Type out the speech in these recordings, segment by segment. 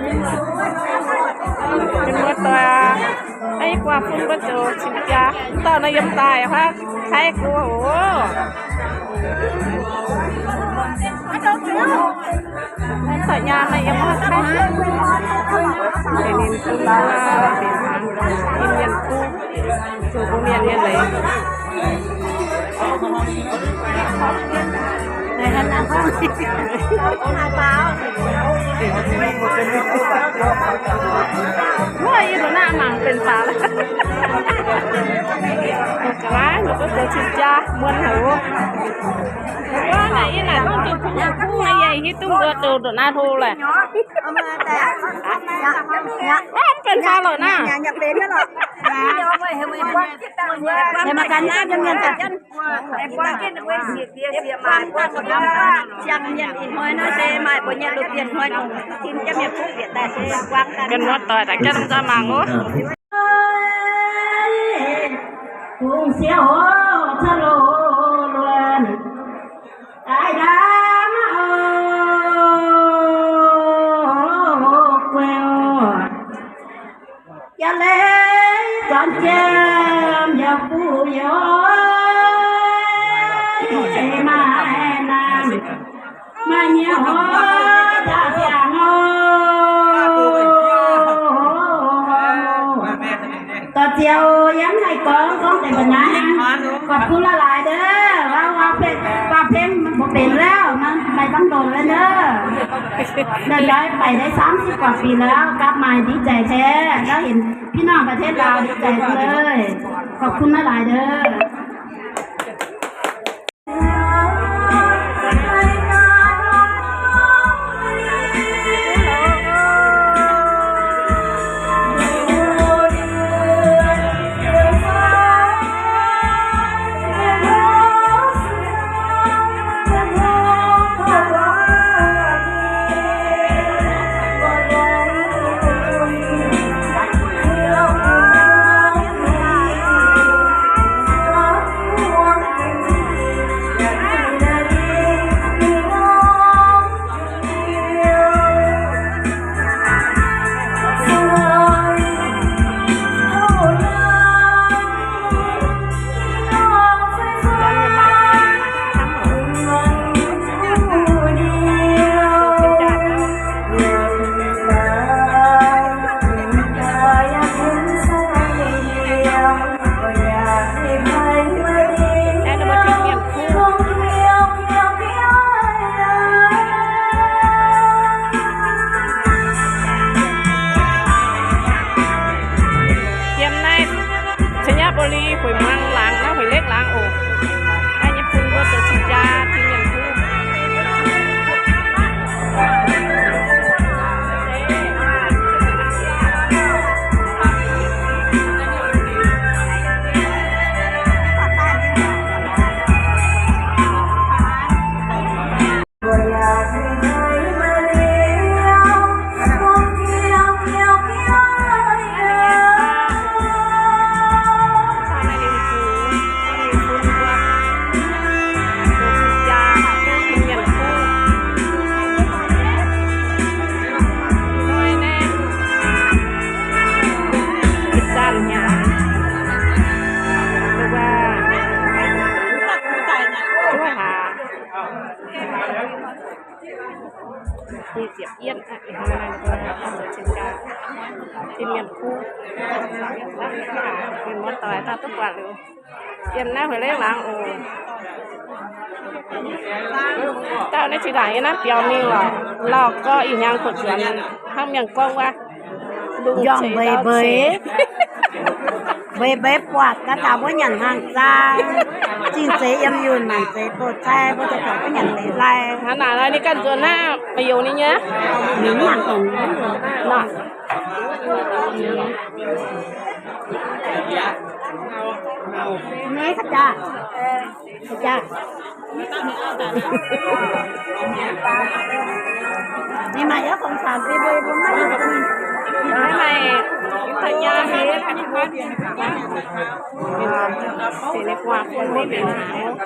เป็นมือตัวไอ้กว่าพุ่นก็โจชิมยาตอนนายยมตายค่ะใครกลัวโอ้สัญญาณนยยมมาใครเป็นนินคุลาเป็นทางอินเดียนคูสู่พวกเมียนเนี่ยเลย ว่าเฮ้ยอีกหน้ามังเป็นปลาแล้ว กระไรหนูก็เจอชิจ้าเหมือนหัวว่าไหนน่ะต้องจุดพุ่งพุ่งไอ้ใหญ่ที่ตุ้มเอือดูตัวหน้าทูเลยเอามาแต่เนี่ยว่าเป็นปลาเหรอห เป็นนะหรอกให้มากันนะยังเสียวางกันกันหมดต่อยแต่แกต้องจะมังโอ้กุ้งเสียวทะโลลวนตายดามโอเกวอย่าเลยก่อนแจมอย่าปูย้อ มันบ่เป็นแล้วมันไปต้องโดนแล้วเด้อเดินย้อยไปได้สามสิบกว่าปีแล้วกลับมาดีใจแท้แล้วเห็นพี่น้องประเทศลาวดีใจเลย ขอบคุณมาหลายเด้อ ที่เสียบเอี้ยนอะอีกหน่อยก็ทำโดยเช่นกันที่เรียนคู่รูเป็นมดต่อยตาตุ๊กวันเลยเย็นนะหัวเล็กล้างโอ้เจ้าในชีไหนนะเปียวนิ่หรอลอกก็อีนางขดเขียนห้ามยังกล้องว่าย่องเบยเบยเบยเบยปวดก็ถามว่างห่างใจจริงเสียเสีย ปวดแท้ปวดจะถามว่าอย่างไรไรขนาดนี้กันจนหน้าประโยชน์นี้เนี้ยหนึ่งอย่างตรงนี้น่ะนี่ขจ้าขจ้านี่มาเยอะของสามปีเบยผมไม่รู้ ไม่ไม่สัญญาเฮ็ดที่บ้านเป็นเล็กว่าคนไม่เป็นหาก็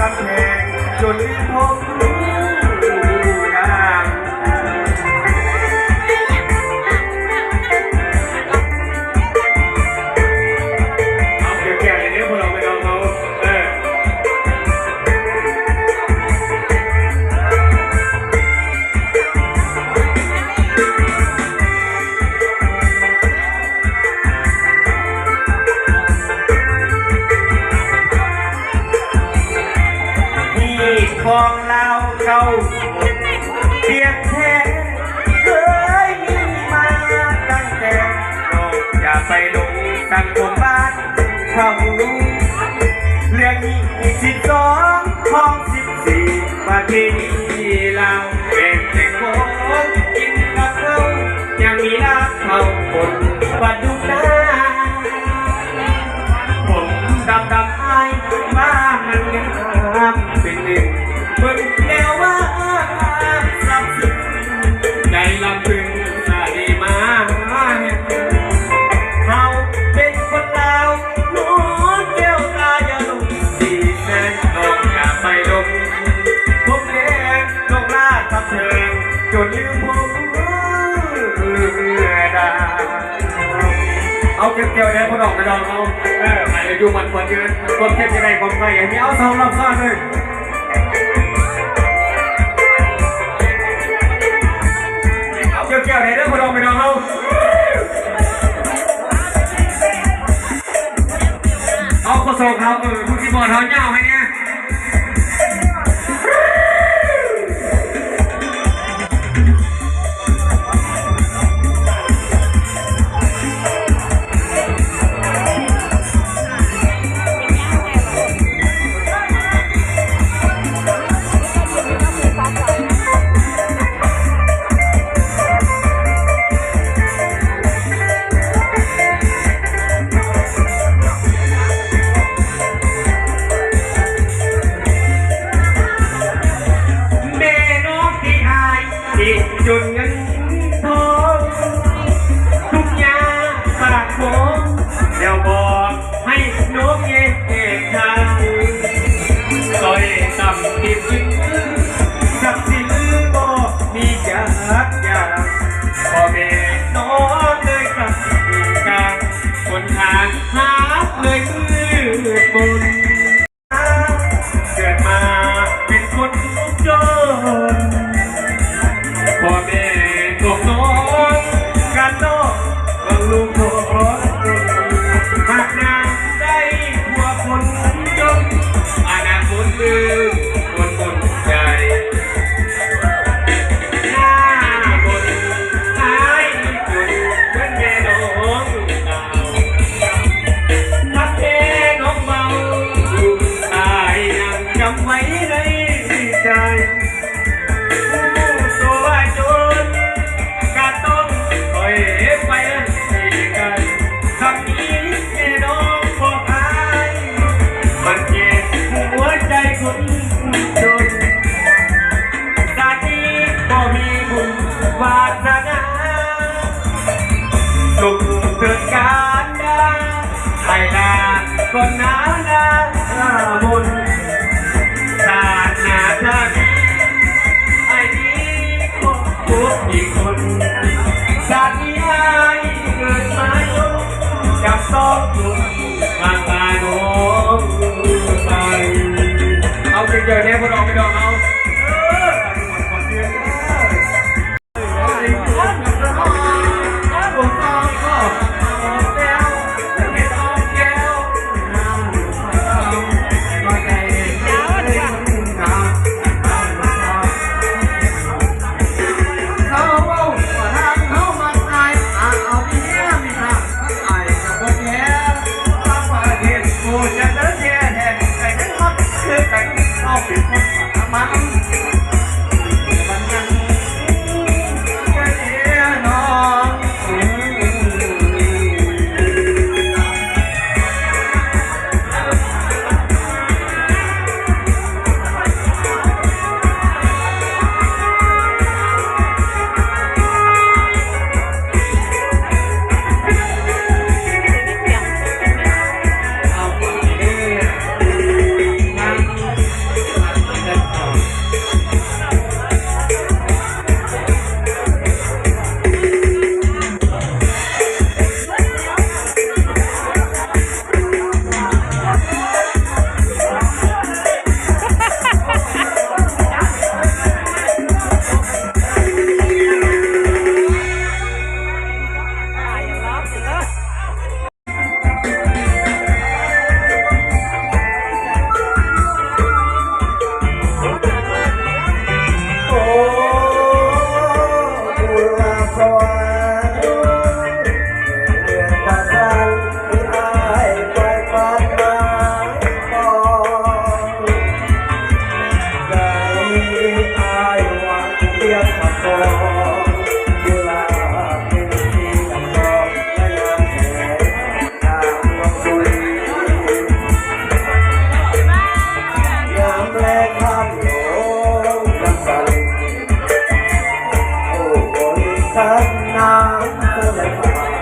น้อง เพียงแค่เคยมีมาตั้งแต่อย่าไปหลตั้งคนบ้านเขาเรื่องนี้สิบสองห้องสิบสี่ประเพณีเราเป็นแต่คนกินกับเขายังมีรักเขาคนปัจจุบันผมดำดำไอ้บ้ามันงามเป็นหนึ่ง เบิ่งแล้วว่าสับสึกใจลำพึงสาดีมาเขาเป็นคนลาวน้องแก้วตาอย่าลงดีแน่นองอย่าไปลงผมเองลงลาดทับเธอจนลืมผมด้เอาเก็บเกี่ยวเนี่ยพอดอกกระดองเอาเออไปดูมันคนยืนคนเก็บยังไงคนใครอย่างนี้เอาสองรอบซ้อนเลย เอากระโซกเขาเออผู้ที่บอลเขาเงาให้ ต้อาตาน้องไปเอาเจอๆเนี่ยพวกเราไม่ดองเอา ท